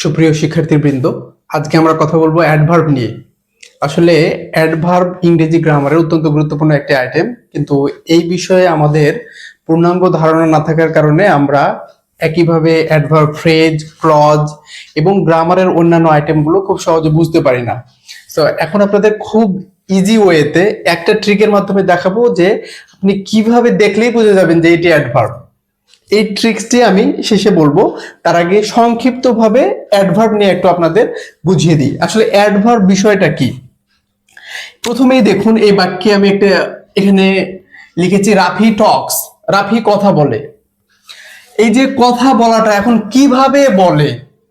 সুপ্রিয় শিক্ষার্থীবৃন্দ, আজকে আমরা কথা বলব অ্যাডভার্ব নিয়ে। আসলে অ্যাডভার্ব ইংরেজি গ্রামারের অত্যন্ত গুরুত্বপূর্ণ একটি আইটেম কিন্তু এই বিষয়ে আমাদের পূর্ণাঙ্গ ধারণা না থাকার কারণে আমরা একইভাবে অ্যাডভার্ব ফ্রেজ ক্লজ এবং গ্রামারের অন্যান্য আইটেমগুলো খুব সহজে বুঝতে পারি না। তো এখন আপনাদের খুব ইজি ওয়েতে একটা ট্রিকের মাধ্যমে দেখাবো যে আপনি কীভাবে দেখলেই বুঝে যাবেন যে এটি অ্যাডভার্ব এই ট্রিক্সটি আমি শেষে বলব। তার আগে সংক্ষিপ্তভাবে অ্যাডভার্ব নিয়ে একটু আপনাদের বুঝিয়ে দিই। আসলে অ্যাডভার্ব বিষয়টা কি? প্রথমেই দেখুন, এই বাক্যে আমি একটা এখানে লিখেছি, রাফি টক্স রাফি কথা বলে। এই যে কথা বলাটা এখন কীভাবে বলে?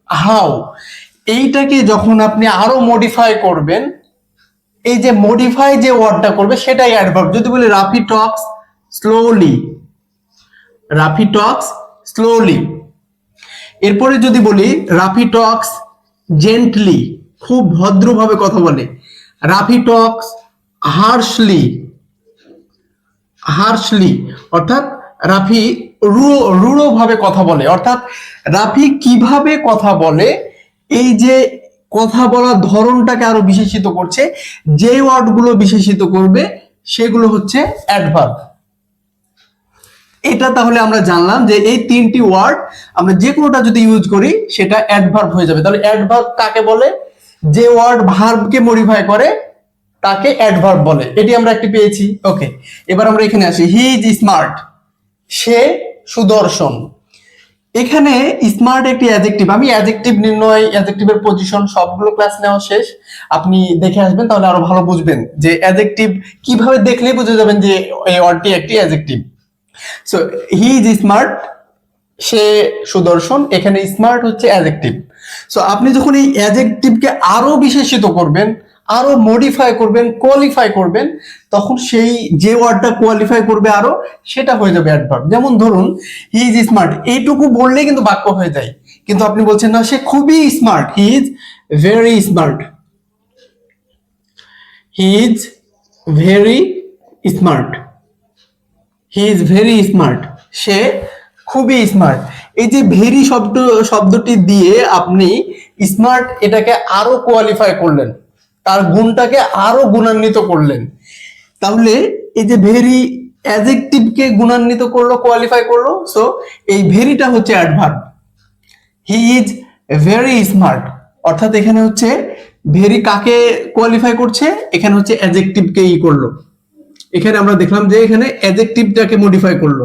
হাও এইটাকে যখন আপনি আরও মডিফাই করবেন, এই যে মডিফাই যে ওয়ার্ডটা করবে, সেটাই অ্যাডভার্ব যদি বলি, Rafi talks slowly Rafi talks slowly এরপরে যদি বলি, রাফি টক্স জেন্টলি খুব ভদ্রভাবে কথা বলে। রাফি টক্স হার্শলি হার্শলি অর্থাৎ রাফি রূঢ় রূঢ়ভাবে কথা বলে। অর্থাৎ রাফি কীভাবে কথা বলে, এই যে কথা বলার ধরনটাকে আরও বিশেষিত করছে, যে ওয়ার্ডগুলো বিশেষিত করবে, সেগুলো হচ্ছে অ্যাডভার্ব এটা তাহলে আমরা জানলাম যে এই তিনটি ওয়ার্ড আমরা যে কোনোটা যদি ইউজ করি, সেটা অ্যাডভার্ব হয়ে যাবে। তাহলে অ্যাডভার্ব কাকে বলে? যে ওয়ার্ড ভার্বকে মডিফাই করে, তাকে অ্যাডভার্ব বলে। এটি আমরা একটি পেয়েছি। ওকে এবার আমরা এখানে আসি। হি ইজ স্মার্ট সে সুদর্শন। এখানে স্মার্ট একটি অ্যাডজেক্টিভ আমি অ্যাডজেক্টিভ নির্ণয় অ্যাডজেক্টিভের পজিশন সবগুলো ক্লাস নেওয়া শেষ। আপনি দেখে আসবেন, তাহলে আরও ভালো বুঝবেন যে অ্যাডজেক্টিভ কীভাবে দেখলেই বুঝে যাবেন যে এই ওয়ার্ডটি একটি adjective so he is smart সে সুদর্শন, এখানে স্মার্ট হচ্ছে অ্যাডজেক্টিভ সো আপনি যখন এই অ্যাডজেক্টিভকে আরও বিশেষিত করবেন, আরও মডিফাই করবেন কোয়ালিফাই করবেন, তখন সেই যে ওয়ার্ডটা কোয়ালিফাই করবে আরও, সেটা হয়ে যাবে অ্যাডভার্ব যেমন ধরুন হি ইজ স্মার্ট এইটুকু বললেই কিন্তু বাক্য হয়ে যায়। কিন্তু আপনি বলছেন, না, সে খুবই smart he is very smart he is very smart he is very smart সে খুবই স্মার্ট এই যে ভেরি শব্দ, শব্দটি দিয়ে আপনি স্মার্ট এটাকে আরও কোয়ালিফাই করলেন। তার গুণটাকে আরও গুণান্বিত করলেন। তাহলে এই যে ভেরি অ্যাজেক্টিভকে গুণান্বিত করল কোয়ালিফাই করল সো এই ভেরিটা হচ্ছে adverb he is very smart অর্থাৎ এখানে হচ্ছে ভেরি কাকে কোয়ালিফাই করছে? এখানে হচ্ছে অ্যাজেক্টিভকে ই করল। এখানে আমরা দেখলাম যে এখানে অ্যাডজেক্টিভটাকে মডিফাই করল।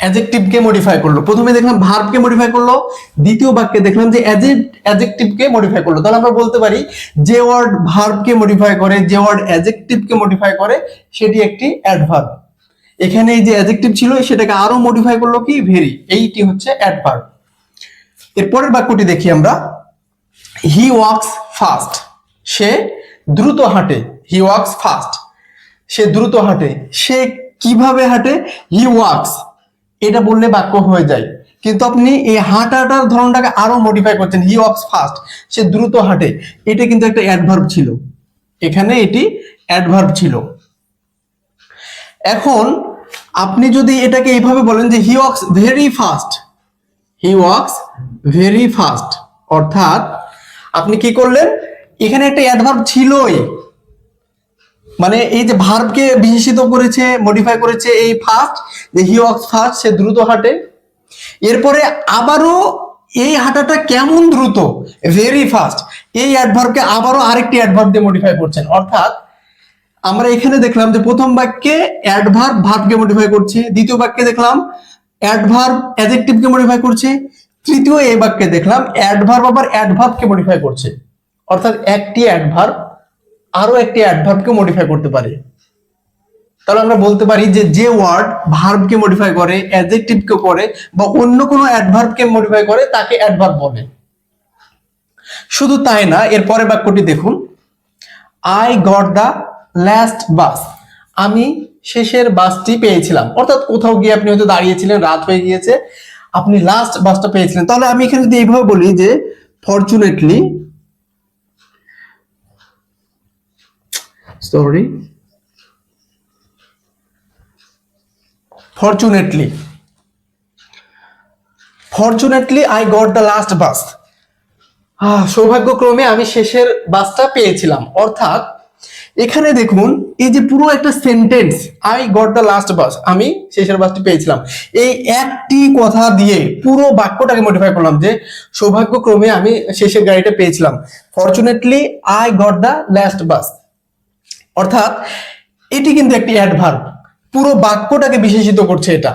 অ্যাডজেক্টিভকে মডিফাই করল। প্রথমে দেখলাম ভার্বকে মডিফাই করল, দ্বিতীয় বাক্যে দেখলাম যে অ্যাডজেক্টিভকে মডিফাই করল। তাহলে আমরা বলতে পারি যে ওয়ার্ড ভার্বকে মডিফাই করে, যে ওয়ার্ড অ্যাডজেক্টিভকে মডিফাই করে, সেটি একটি অ্যাডভার্ব এখানে এই যে অ্যাডজেক্টিভ ছিল, সেটাকে আরও মডিফাই করল কি? ভেরি এইটি হচ্ছে অ্যাডভার্ব এরপরের বাক্যটি দেখি আমরা। হি ওয়াক্স ফাস্ট সে দ্রুত হাঁটে হি ওয়াক্স ফাস্ট সে দ্রুত হাঁটে, সে কীভাবে হাঁটে? হি ওয়াক্স এটা বললে বাক্য হয়ে যায়। কিন্তু আপনি এই হাঁটাটার ধরনটাকে আরও মডিফাই করছেন হি ওয়াক্স ফাস্ট সে দ্রুত হাঁটে। এটা কিন্তু একটা অ্যাডভার্ব ছিল। এখানে এটি অ্যাডভার্ব ছিল। এখন আপনি যদি এটাকে এইভাবে বলেন যে he walks very fast he walks very fast অর্থাৎ আপনি কি করলেন? এখানে একটা অ্যাডভার্ব ছিলই। মানে এই যে ভার্বকে বিশেষিত করেছে মডিফাই করেছে এই ফার্স্ট যে হি ওয়াক্স ফাস্ট সে দ্রুত হাঁটে। এরপরে আবারও এই হাঁটাটা কেমন দ্রুত? ভেরি ফাস্ট এই অ্যাডভার্বকে আবারও আরেকটি অ্যাডভার্ব দিয়ে মডিফাই করছেন। অর্থাৎ আমরা এখানে দেখলাম যে প্রথম বাক্যে অ্যাডভার্ব ভার্বকে মডিফাই করছে, দ্বিতীয় বাক্যে দেখলাম অ্যাডভার্ব অ্যাডজেক্টিভকে মডিফাই করছে, তৃতীয় এই বাক্যে দেখলাম অ্যাডভার্ব আবার অ্যাডভার্বকে মডিফাই করছে। অর্থাৎ একটি অ্যাডভার্ব আরও একটি অ্যাডভার্বকে মডিফাই করতে পারে। তাহলে আমরা বলতে পারি যে যে ওয়ার্ড ভার্বকে মডিফাই করে অ্যাডজেক্টিভকে করে বা অন্য কোনো অ্যাডভার্বকে মডিফাই করে, তাকে অ্যাডভার্ব বলে। শুধু তাই না, এর পরের বাক্যটি দেখুন। I got the last bus আমি শেষের বাসটি পেয়েছিলাম। অর্থাৎ কোথাও গিয়ে আপনি হয়তো দাঁড়িয়েছিলেন, রাত হয়ে গিয়েছে, আপনি লাস্ট বাসটা পেয়েছিলেন। তাহলে আমি এখানে যদি এইভাবে বলি যে fortunately sorry fortunately fortunately I got the last bus সৌভাগ্যক্রমে আমি শেষের বাসটা পেয়েছিলাম। অর্থাৎ, এখানে দেখুন, এই যে পুরো একটা sentence I got the last bus আমি শেষের বাসটি পেয়েছিলাম। এই একটি কথা দিয়ে পুরো বাক্যটাকে মডিফাই করলাম যে, সৌভাগ্যক্রমে আমি শেষের গাড়িটা পেয়েছিলাম। Fortunately I got the last bus অর্থাৎ এটি কিন্তু একটি অ্যাডভার্ব পুরো বাক্যটাকে বিশেষিত করছে এটা।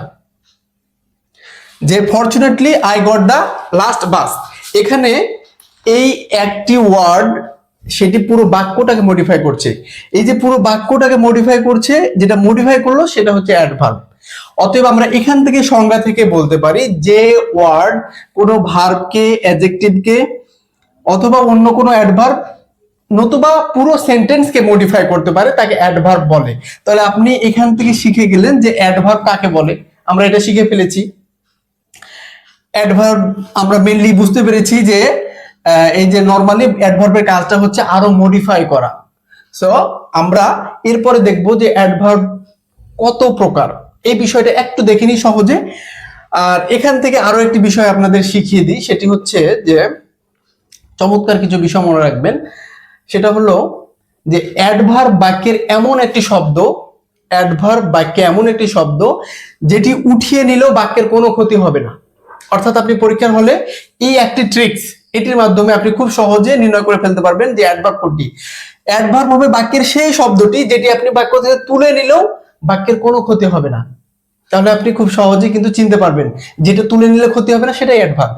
যে fortunately I got the last bus এখানে এই একটি ওয়ার্ড সেটি পুরো বাক্যটাকে মডিফাই করছে। এই যে পুরো বাক্যটাকে মডিফাই করছে, যেটা মডিফাই করল, সেটা হচ্ছে অ্যাডভার্ব অতএব আমরা এখান থেকে সংজ্ঞা থেকে বলতে পারি যে ওয়ার্ড কোনো ভার্বকে অ্যাডজেক্টিভকে অথবা অন্য কোনো অ্যাডভার্ব নতুবা পুরো সেন্টেন্সকে মডিফাই করতে পারে, তাকে অ্যাডভার্ব বলে। তাহলে আপনি এখান থেকে শিখে গেলেন যে অ্যাডভার্ব কাকে বলে। আমরা এটা শিখে ফেলেছি। অ্যাডভার্ব আমরা মেনলি বুঝতে পেরেছি যে এই যে নর্মালি অ্যাডভার্বের কাজটা হচ্ছে আরও মডিফাই করা। সো আমরা এরপরে দেখব যে অ্যাডভার্ব কত প্রকার। এই বিষয়টা একটু দেখে নিই সহজে। আর এখান থেকে আরও একটি বিষয় আপনাদের শিখিয়ে দিই। সেটি হচ্ছে যে, চমৎকার কিছু বিষয় মনে রাখবেন। সেটা হলো যে অ্যাডভার্ব বাক্যের এমন একটি শব্দ অ্যাডভার্ব বাক্যে এমন একটি শব্দ যেটি উঠিয়ে নিলেও বাক্যের কোনো ক্ষতি হবে না। অর্থাৎ আপনি পরীক্ষার হলে এই একটি ট্রিক্স এটির মাধ্যমে আপনি খুব সহজে নির্ণয় করে ফেলতে পারবেন যে অ্যাডভার্ব কোনটি। অ্যাডভার্ব হবে বাক্যের সেই শব্দটি যেটি আপনি বাক্য থেকে তুলে নিলেও বাক্যের কোনো ক্ষতি হবে না। তাহলে আপনি খুব সহজে কিন্তু চিনতে পারবেন, যেটা তুলে নিলে ক্ষতি হবে না, সেটাই অ্যাডভার্ব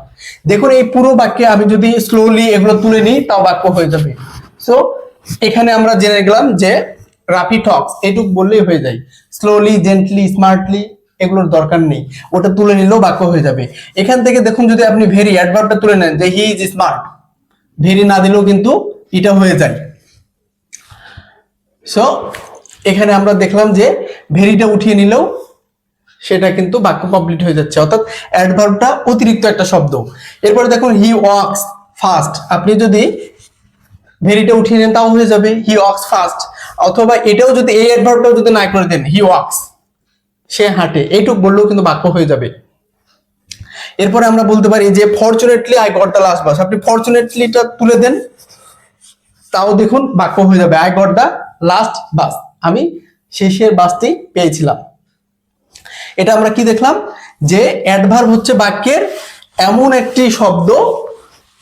দেখুন, এই পুরো বাক্যে আমি যদি স্লোলি এগুলো তুলে নিই, তাও বাক্য হয়ে যাবে। সো এখানে আমরা জেনে গেলাম যে রাপি টক্স এটুক বললেই হয়ে যায়। স্লোলি জেন্টলি স্মার্টলি এগুলোর দরকার নেই। ওটা তুলে নিলেও বাক্য হয়ে যাবে। এখান থেকে দেখুন যদি আপনি ভেরি অ্যাডভার্বটা তুলে নেন যে হি ইজ স্মার্ট ভেরি না দিলেও কিন্তু এটা হয়ে যায়। সো এখানে আমরা দেখলাম যে ভেরিটা উঠিয়ে নিলেও সেটা কিন্তু বাক্য কমপ্লিট হয়ে যাচ্ছে। অর্থাৎ অ্যাডভার্বটা অতিরিক্ত একটা শব্দ। এরপরে দেখুন হি ওয়াক্স ফাস্ট আপনি যদি ভেরিটা উঠিয়ে নেন, তাও হয়ে যাবে। হি ওয়াক্স ফাস্ট অথবা এটাও যদি, এই অ্যাডভার্বটাও যদি না করে দেন হি ওয়াক্স সে হাঁটে। এইটুক বললেও কিন্তু বাক্য হয়ে যাবে। এরপরে আমরা বলতে পারি যে fortunately I got the last bus আপনি ফরচুনেটলিটা তুলে দেন, তাও দেখুন বাক্য হয়ে যাবে। I got the last bus আমি শেষের বাসটি পেয়েছিলাম। এটা আমরা কি দেখলাম? যে অ্যাডভার্ব হচ্ছে বাক্যের এমন একটি শব্দ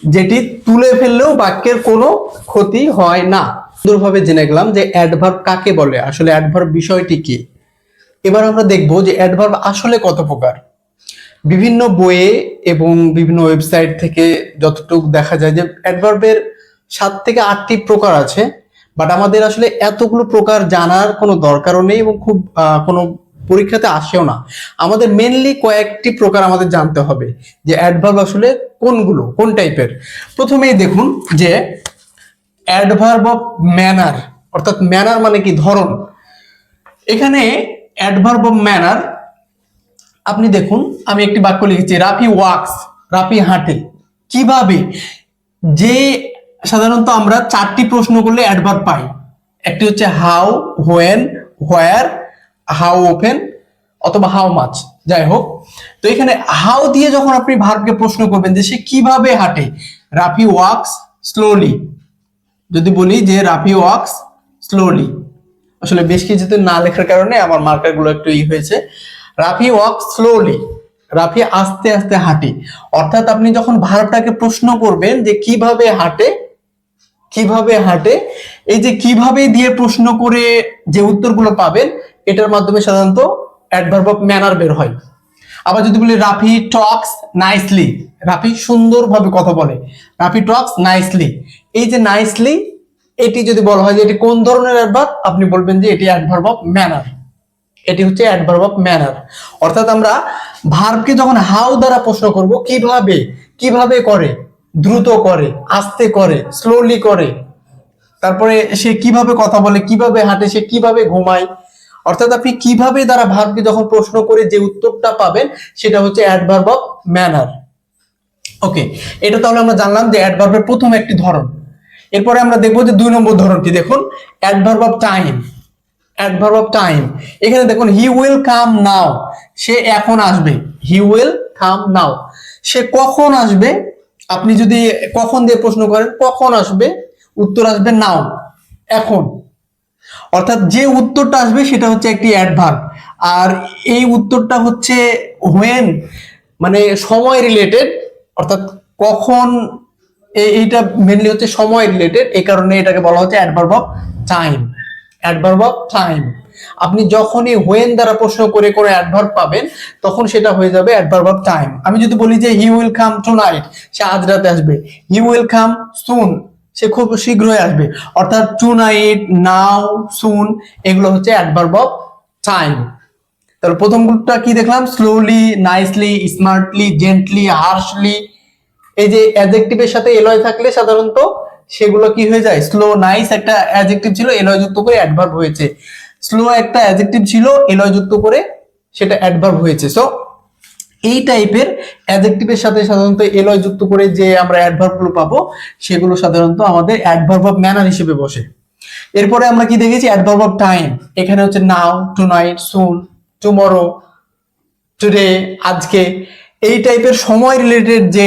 যেটি তুলে ফেললেও বাক্যের কোনো ক্ষতি হয় না। সুন্দরভাবে জেনে গেলাম যে অ্যাডভার্ব কাকে বলে, আসলে অ্যাডভার্ব বিষয়টি কি। এবার আমরা দেখব যে অ্যাডভার্ব আসলে কত প্রকার। বিভিন্ন বইয়ে এবং বিভিন্ন ওয়েবসাইট থেকে যতটুকু দেখা যায় যে অ্যাডভার্বের সাত থেকে আটটি প্রকার আছে বাট আমাদের আসলে এতগুলো প্রকার জানার কোনো দরকারও নেই এবং খুব কোনো পরীক্ষাতে আসেও না। আমাদের মেনলি কয়েকটি প্রকার আমাদের জানতে হবে যে অ্যাডভার্ব আসলে কোনগুলো, কোন টাইপের প্রথমেই দেখুন যে অ্যাডভার্ব অফ ম্যানার অর্থাৎ ম্যানার মানে কি? ধরন। এখানে অ্যাডভার্ব অফ ম্যানার আপনি দেখুন, আমি একটি বাক্য লিখেছি, রাফি ওয়াক্স রাফি হাঁটে। কীভাবে? যে সাধারণত আমরা চারটি প্রশ্ন করলে অ্যাডভার্ব পাই। একটি হচ্ছে how when where how often অথবা হাউ মাছ যাই হোক। তো এখানে হাউ দিয়ে যখন আপনি ভার্বকে প্রশ্ন করবেন যে সে কীভাবে হাঁটে, রাফি ওয়াক্স স্লোলি যদি বলি যে রাফি ওয়াক্স স্লোলি আসলে বেশ কিছুতে না লেখার কারণে আমার মার্কারগুলো একটু ই হয়েছে। রাফি ওয়াক স্লোলি রাফি আস্তে আস্তে হাঁটে। অর্থাৎ আপনি যখন ভার্বটাকে প্রশ্ন করবেন যে কীভাবে হাঁটে কীভাবে হাঁটে, এই যে কীভাবে দিয়ে প্রশ্ন করে যে উত্তরগুলো পাবেন এটার মাধ্যমে সাধারণত অ্যাডভার্ব অফ ম্যানার বের হয়। আবার যদি বলি, রাফি টক্স নাইসলি রাফি সুন্দরভাবে কথা বলে। রাফি টক্স নাইসলি এই যে নাইসলি এটি যদি বলা হয় যে এটি কোন ধরনের অ্যাডভার্ব আপনি বলবেন যে এটি অ্যাডভার্ব অফ ম্যানার এটি হচ্ছে অ্যাডভার্ব অফ ম্যানার অর্থাৎ আমরা ভার্বকে যখন হাউ দ্বারা প্রশ্ন করব, কীভাবে কীভাবে করে, দ্রুত করে, আস্তে করে স্লোলি করে, তারপরে সে কীভাবে কথা বলে, কীভাবে হাঁটে, সে কীভাবে ঘুমায় অর্থাৎ আপনি কীভাবে দ্বারা ভার্বকে যখন প্রশ্ন করে যে উত্তরটা পাবেন, সেটা হচ্ছে অ্যাডভার্ব অফ ম্যানার ওকে এটা তাহলে আমরা জানলাম যে অ্যাডভার্বের প্রথম একটি ধরন। এরপরে আমরা দেখব যে দুই নম্বর ধরনটি, দেখুন adverb of time adverb of time এখানে দেখুন হি উইল কাম নাও সে এখন আসবে। হি উইল কাম নাও সে কখন আসবে? আপনি যদি কখন দিয়ে প্রশ্ন করেন, কখন আসবে? উত্তর আসবে নাও এখন। অর্থাৎ যে উত্তরটা আসবে সেটা হচ্ছে একটি অ্যাডভার্ব আর এই উত্তরটা হচ্ছে হোয়েন মানে সময় রিলেটেড অর্থাৎ কখন এইটা মেনলি হচ্ছে সময় রিলেটেড এই কারণে এটাকে বলা হচ্ছে adverb of time adverb of time আপনি যখনই হোয়েন দ্বারা প্রশ্ন করে করে অ্যাডভার্ব পাবেন, তখন সেটা হয়ে যাবে অ্যাডভার্ব অফ টাইম আমি যদি বলি যে he will come tonight সে আজ রাতে আসবে। হি উইল কাম সুন সে খুব শীঘ্রই আসবে। অর্থাৎ টু নাইট নাও সুন এগুলো হচ্ছে অ্যাডভার্ব অফ টাইম তাহলে প্রথম গ্রুপটা কি দেখলাম? Slowly nicely smartly gently harshly এই যে অ্যাডজেক্টিভের সাথে এলয় থাকলে সাধারণত সেগুলো কি হয়ে যায়? স্লো নাইস একটা অ্যাডজেক্টিভ ছিল এলয় যুক্ত করে অ্যাডভার্ব হয়েছে। স্লো একটা অ্যাডজেক্টিভ ছিল এলয় যুক্ত করে সেটা অ্যাডভার্ব হয়েছে। সো এই টাইপের অ্যাডজেক্টিভের সাথে সাধারণত এলয় যুক্ত করে যে আমরা অ্যাডভার্বগুলো পাবো, সেগুলো সাধারণত আমাদের অ্যাডভার্ব অফ ম্যানার হিসেবে বসে। এরপরে আমরা কি দেখেছি? অ্যাডভার্ব অফ টাইম এখানে হচ্ছে now tonight soon tomorrow today আজকে। এই টাইপের সময় রিলেটেড যে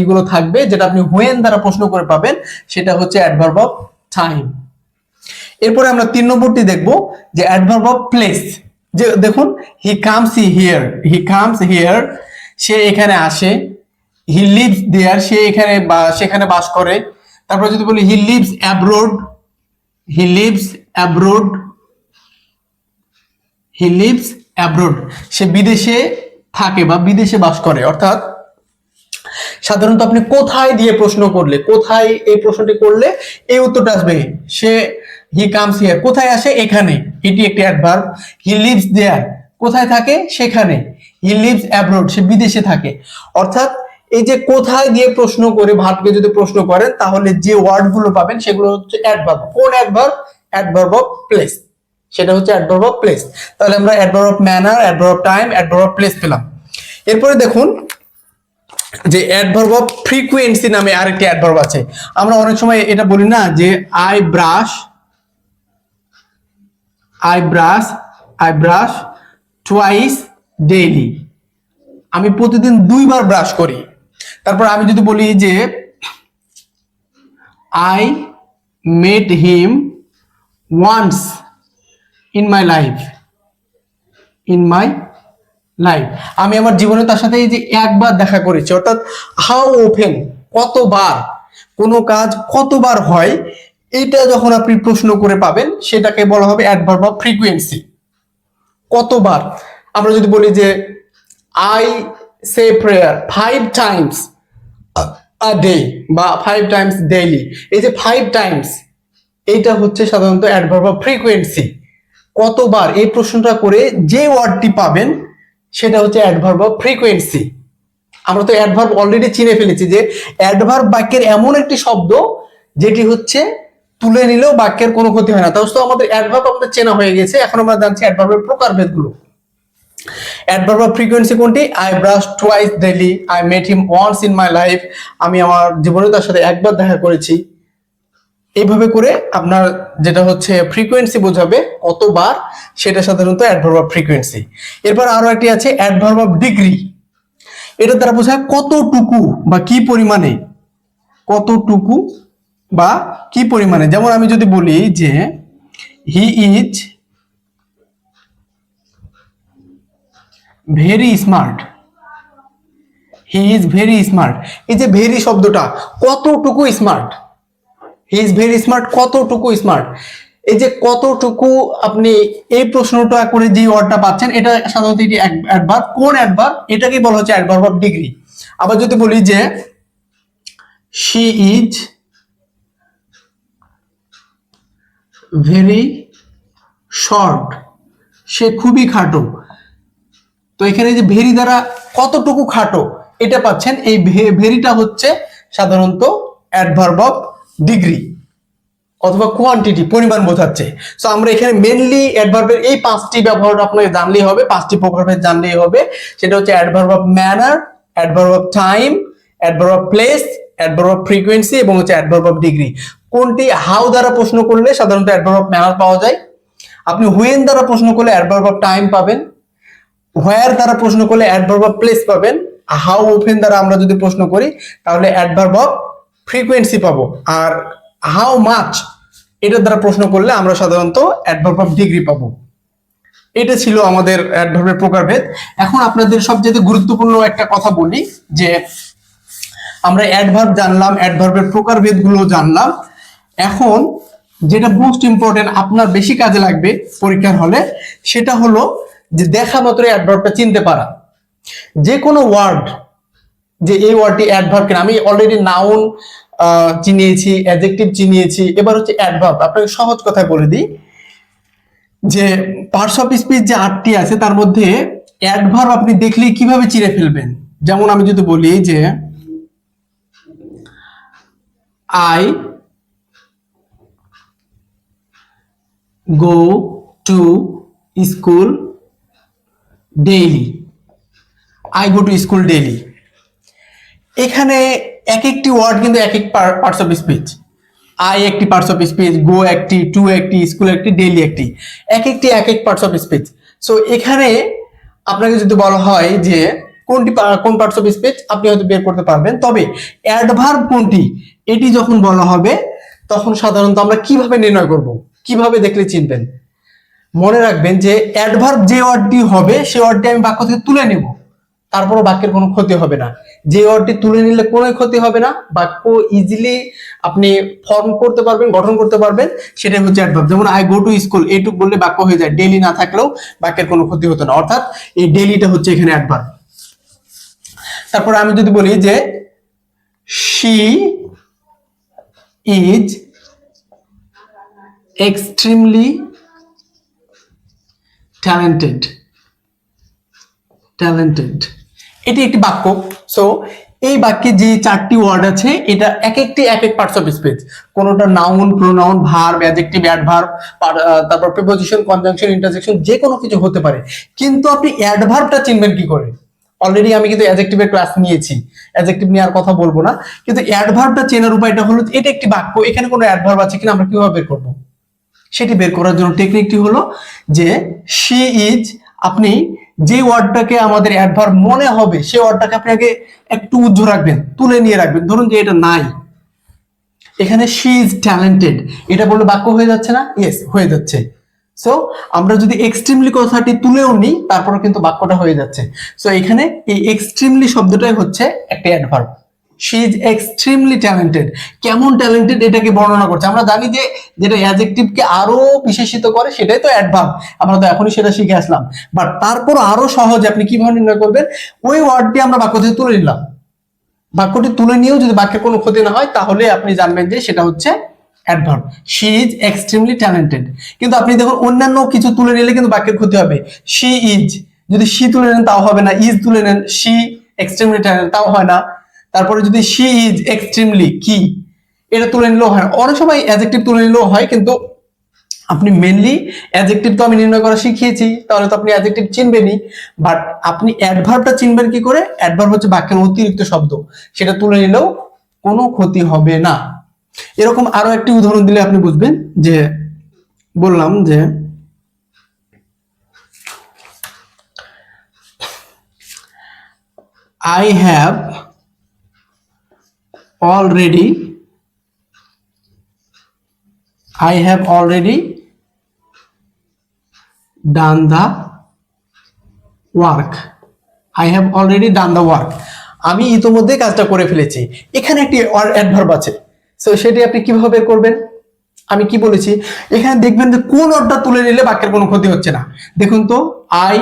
ইগুলো থাকবে, যেটা আপনি হোয়েন দ্বারা প্রশ্ন করে পাবেন, সেটা হচ্ছে অ্যাডভার্ব অফ টাইম এরপরে আমরা তিন নম্বরটি দেখব, যে অ্যাডভার্ব অফ প্লেস যে দেখুন he comes here he comes here সে এখানে আসে হি লিভস দেয়ার সে এখানে বা, সেখানে বাস করে। তারপর যদি বলি he lives abroad he lives abroad he lives abroad সে বিদেশে থাকে বা বিদেশে বাস করে, অর্থাৎ সাধারণত আপনি কোথায় দিয়ে প্রশ্ন করলে, কোথায় এই প্রশ্নটি করলে এই উত্তরটা আসবে? সে হি কামস হিয়ার কোথায় আসে? এখানে। এটি একটি অ্যাডভার্ব হি লিভস দেয়ার কোথায় থাকে? সেখানে। হি লিভস অ্যাব্রোড সে বিদেশে থাকে। অর্থাৎ এই যে কোথায় দিয়ে প্রশ্ন করে ভার্বকে যদি প্রশ্ন করেন, তাহলে যে ওয়ার্ডগুলো পাবেন, সেগুলো হচ্ছে অ্যাডভার্ব কোন অ্যাডভার্ব অ্যাডভার্ব অফ প্লেস সেটা হচ্ছে অ্যাডভার্ব অফ প্লেস তাহলে আমরা adverb of manner adverb of time adverb of place পেলাম। এরপরে দেখুন যে অ্যাডভার্ব অফ ফ্রিকুয়েন্সি নামে আরেকটি অ্যাডভার্ব আছে। আমরা অনেক সময় এটা বলি না যে I brush I brush I brush twice daily আমি প্রতিদিন দুইবার ব্রাশ করি। তারপর আমি যদি বলি যে I met him once in my life in my life আমি আমার জীবনে তার সাথে যে একবার দেখা করেছি। অর্থাৎ হাউ ওপেন কতবার, কোনো কাজ কতবার হয় এটা যখন আপনি প্রশ্ন করে পাবেন, সেটাকে বলা হবে অ্যাডভার্ব অফ ফ্রিকুয়েন্সি কতবার? আমরা যদি বলি যে I say prayer five times a day বা ফাইভ টাইমস ডেইলি এই যে ফাইভ টাইমস এইটা হচ্ছে সাধারণত অ্যাডভার্ব অফ ফ্রিকোয়েন্সি কতবার? এই প্রশ্নটা করে যে ওয়ার্ডটি পাবেন, সেটা হচ্ছে অ্যাডভার্ব অফ ফ্রিকোয়েন্সি আমরা তো অ্যাডভার্ব অলরেডি চিনে ফেলেছি যে অ্যাডভার্ব বাক্যের এমন একটি শব্দ, যেটি হচ্ছে তুলে নিলেও বাক্যের কোনো ক্ষতি হয় না। তাহলে তো আমাদের অ্যাডভার্ব আমাদের চেনা হয়ে গেছে। এখন আমরা জানছি অ্যাডভার্বের প্রকারভেদগুলো। অ্যাডভার্ব অফ ফ্রিকোয়েন্সি কোনটি? I brush twice daily I met him once in my life আমি আমার জীবনে তার সাথে একবার দেখা করেছি। এইভাবে করে আপনার যেটা হচ্ছে ফ্রিকোয়েন্সি বোঝাবে কতবার সেটা সাধারণত অ্যাডভার্ব অফ ফ্রিকোয়েন্সি এরপর আরও একটি আছে অ্যাডভার্ব অফ ডিগ্রি এটা দ্বারা বোঝায় কতটুকু বা কি পরিমাণে। কতটুকু বা কি পরিমাণে? যেমন আমি যদি বলি যে he is very smart he is very smart এই যে ভেরি শব্দটা কতটুকু smart he is very smart কতটুকু স্মার্ট এই যে কতটুকু আপনি এই প্রশ্নটা করে যে ওয়ার্ডটা পাচ্ছেন, এটা সাধারণত এটি অ্যাডভার্ব কোন অ্যাডভার্ব এটাকেই বলা হচ্ছে অ্যাডভার্ব অফ ডিগ্রি আবার যদি বলি যে শি ইজ ভেরি শর্ট সে খুবই খাটো। তো এখানে যে ভেরি দ্বারা কতটুকু খাটো, এটা পাচ্ছেন, এই ভেরিটা হচ্ছে সাধারণত অ্যাডভার্ব অফ ডিগ্রি অথবা কোয়ান্টিটি পরিমাণ বোঝাচ্ছে। সো আমরা এখানে মেনলি অ্যাডভার্বের এই পাঁচটি ব্যবহার আপনাকে জানলেই হবে, পাঁচটি প্রকারভেদ জানলেই হবে। সেটা হচ্ছে adverb of manner adverb of time adverb of place adverb of frequency এবং হচ্ছে অ্যাডভার্ব অফ ডিগ্রি কোনটি হাউ দ্বারা প্রশ্ন করলে সাধারণত অ্যাডভার্ব অফ ম্যানার পাওয়া যায়? আপনি হুয়েন দ্বারা প্রশ্ন করলে অ্যাডভার্ব অফ টাইম পাবেন। হোয়ার দ্বারা প্রশ্ন করলে অ্যাডভার্ব অফ প্লেস পাবেন। হাউ ওপেন দ্বারা আমরা যদি প্রশ্ন করি, তাহলে অ্যাডভার্ব অফ ফ্রিকোয়েন্সি পাবো। আর হাউ মাচ এটার দ্বারা প্রশ্ন করলে আমরা সাধারণত অ্যাডভার্ব অফ ডিগ্রি পাবো। এটা ছিল আমাদের অ্যাডভার্বের প্রকারভেদ। এখন আপনাদের সবচেয়ে গুরুত্বপূর্ণ একটা কথা বলি, যে আমরা অ্যাডভার্ব জানলাম অ্যাডভার্বের প্রকারভেদগুলো জানলাম। এখন যেটা মোস্ট ইম্পর্টেন্ট আপনার বেশি কাজে লাগবে পরীক্ষার হলে, সেটা হলো যে দেখা মাত্র অ্যাডভার্বটা চিনতে পারা। যে কোনো ওয়ার্ড যে এই ওয়ার্ডটি অ্যাডভার্ব কিনা, আমি অলরেডি নাউন চিনিয়েছি অ্যাডজেক্টিভ চিনিয়েছি, এবার হচ্ছে অ্যাডভার্ব আপনাকে সহজ কথায় বলে দিই যে পার্টস অফ স্পিচ যে আটটি আছে, তার মধ্যে অ্যাডভার্ব আপনি দেখলে কীভাবে চিনে ফেলবেন? যেমন আমি যদি বলি যে I go to school daily I go to school daily এখানে এক একটি ওয়ার্ড কিন্তু এক এক পার্টস অফ স্পিচ আই একটি পার্টস অফ স্পিচ গো একটি টু একটি স্কুল একটি ডেইলি একটি। এক একটি এক এক পার্টস অফ স্পিচ সো এখানে আপনাকে যদি বলা হয় যে কোনটি কোন পার্টস অফ স্পিচ আপনি হয়তো বের করতে পারবেন। তবে অ্যাডভার্ব কোনটি? এটি যখন বলা হবে তখন সাধারণত আমরা কীভাবে নির্ণয় করব? কীভাবে দেখলে চিনবেন? মনে রাখবেন যে অ্যাডভার্ব যে ওয়ার্ডটি হবে, সেই ওয়ার্ডটি আমি বাক্য থেকে তুলে নেব। তারপরও বাক্যের কোনো ক্ষতি হবে না। যে ওয়ার্ডটি তুলে নিলে কোনো ক্ষতি হবে না। বাক্য ইজিলি আপনি ফর্ম করতে পারবেন, গঠন করতে পারবেন, সেটাই হচ্ছে অ্যাডভার্ব যেমন আই গো টু স্কুল এইটুক বললে বাক্য হয়ে যায়। ডেলি না থাকলেও বাক্যের কোনো ক্ষতি হতো না। অর্থাৎ এই ডেলিটা হচ্ছে এখানে অ্যাডভার্ব তারপর আমি যদি বলি যে she is extremely talented talented এটি একটি বাক্য। সো এই বাক্যে যে চারটি ওয়ার্ড আছে, এটা এক একটি এক এক পার্টস অফ স্পিচ কোনোটা noun pronoun verb adjective adverb তারপর প্রিপোজিশন কনজাংশন ইন্টারজেকশন যে কোনো কিছু হতে পারে। কিন্তু আপনি অ্যাডভার্বটা চিনবেন কি করে? অলরেডি আমি কিন্তু অ্যাডজেক্টিভের ক্লাস নিয়েছি। অ্যাডজেক্টিভ নেওয়ার কথা বলব না। কিন্তু অ্যাডভার্বটা চেনার উপায়টা হলো, এটা একটি বাক্য। এখানে কোনো অ্যাডভার্ব আছে কিনা আমরা কীভাবে বের করব? সেটি বের করার জন্য টেকনিকটি হলো যে শি ইজ আপনি যে ওয়ার্ডটাকে আমাদের অ্যাডভার্ব মনে হবে, সেই ওয়ার্ডটাকে আপনি আগে একটু উজ্জ্ব রাখবেন, তুলে নিয়ে রাখবেন। ধরুন যে এটা নাই। এখানে শি ইজ ট্যালেন্টেড এটা বললে বাক্য হয়ে যাচ্ছে না? ইয়েস হয়ে যাচ্ছে। সো আমরা যদি এক্সট্রিমলি কথাটি তুলেও নিই তারপরে কিন্তু বাক্যটা হয়ে যাচ্ছে। সো এখানে এই এক্সট্রিমলি শব্দটাই হচ্ছে একটা adverb she is extremely talented কেমন ট্যালেন্টেড এটাকে বর্ণনা করছে? আমরা জানি যে যেটা অ্যাডজেক্টিভকে আরও বিশেষিত করে, সেটাই তো অ্যাডভার্ব আমরা তো এখনই সেটা শিখে আসলাম। বাট তারপর আরও সহজে আপনি কীভাবে নির্ণয় করবেন? ওই ওয়ার্ডটি আমরা বাক্য থেকে তুলে নিলাম। বাক্যটি তুলে নিয়েও যদি বাক্যের কোনো ক্ষতি না হয়, তাহলে আপনি জানবেন যে সেটা হচ্ছে adverb she is extremely talented কিন্তু আপনি দেখুন, অন্যান্য কিছু তুলে নিলে কিন্তু বাক্যের ক্ষতি হবে। শি ইজ যদি শি তুলে নেন, তাও হবে না। ইজ তুলে নেন শি এক্সট্রিমলি ট্যালেন্টেড তাও হয় না। তারপরে যদি শি ইজ এক্সট্রিমলি কি এটা তুলে নিলেও হয় অনেক সময় অ্যাডজেক্টিভ তুলে নিলেও হয়, কিন্তু আপনি মেনলি অ্যাডজেক্টিভ তো আমি নির্ণয় করা শিখিয়েছি, তাহলে তো আপনি অ্যাডজেক্টিভ চিনবেনই। বাট আপনি অ্যাডভার্বটা চিনবেন কি করে? অ্যাডভার্ব হচ্ছে বাক্যের অতিরিক্ত শব্দ। সেটা তুলে নিলেও কোনো ক্ষতি হবে না। এরকম আরও একটি উদাহরণ দিলে আপনি বুঝবেন যে বললাম যে I have already, I have already done the work. I have already done the work. আমি ইতোমধ্যে কাজটা করে ফেলেছি। এখানে একটি অর অ্যাডভার্ব আছে। সো সেটি আপনি কীভাবে করবেন? আমি কি বলেছি? এখানে দেখবেন যে কোন অর্ডার তুলে নিলে বাক্যের কোনো ক্ষতি হচ্ছে না। দেখুন তো I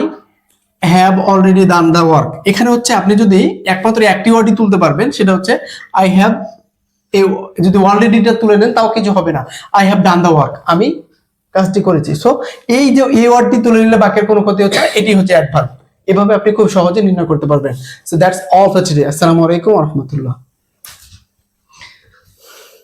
have already done the work এখানে হচ্ছে আপনি যদি একমাত্র একটি ওয়ার্ডই তুলতে পারবেন, সেটা হচ্ছে আই হ্যাভ এ যদি অলরেডিটা তুলে নেন, তাও কিছু হবে না। I have done the work আমি কাজটি করেছি। সো এই যে এই ওয়ার্ডটি তুলে নিলে বাক্যের কোনো ক্ষতি হচ্ছে না, এটি হচ্ছে অ্যাডভার্ব এভাবে আপনি খুব সহজে নির্ণয় করতে পারবেন। So that's all for today আসসালামু আলাইকুম রহমতুল্লাহ।